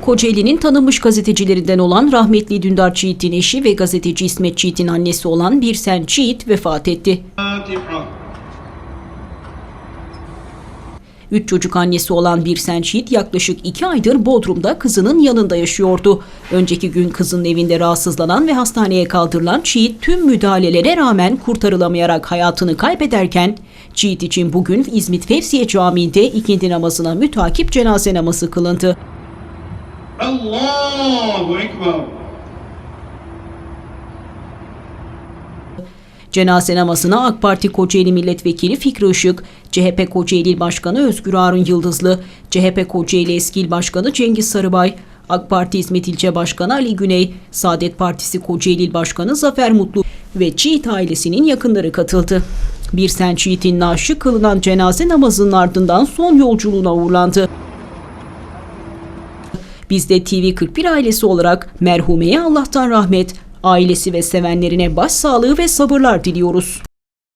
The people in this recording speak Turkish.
Kocaeli'nin tanınmış gazetecilerinden olan rahmetli Dündar Çiğit'in eşi ve gazeteci İsmet Çiğit'in annesi olan Birsen Çiğit vefat etti. Üç çocuk annesi olan Birsen Çiğit yaklaşık iki aydır Bodrum'da kızının yanında yaşıyordu. Önceki gün kızının evinde rahatsızlanan ve hastaneye kaldırılan Çiğit tüm müdahalelere rağmen kurtarılamayarak hayatını kaybederken, Çiğit için bugün İzmit Fevziye Camii'nde ikindi namazına mütakip cenaze namazı kılındı. Allahu Ekber. Cenaze namazına AK Parti Kocaeli Milletvekili Fikri Işık, CHP Kocaeli İl Başkanı Özgür Arun Yıldızlı, CHP Kocaeli Eski İl Başkanı Cengiz Sarıbay, AK Parti İzmit İlçe Başkanı Ali Güney, Saadet Partisi Kocaeli İl Başkanı Zafer Mutlu ve Çiğit ailesinin yakınları katıldı. Birsen Çiğit'in naaşı kılınan cenaze namazının ardından son yolculuğuna uğurlandı. Biz de TV41 ailesi olarak merhumeye Allah'tan rahmet, ailesi ve sevenlerine başsağlığı ve sabırlar diliyoruz.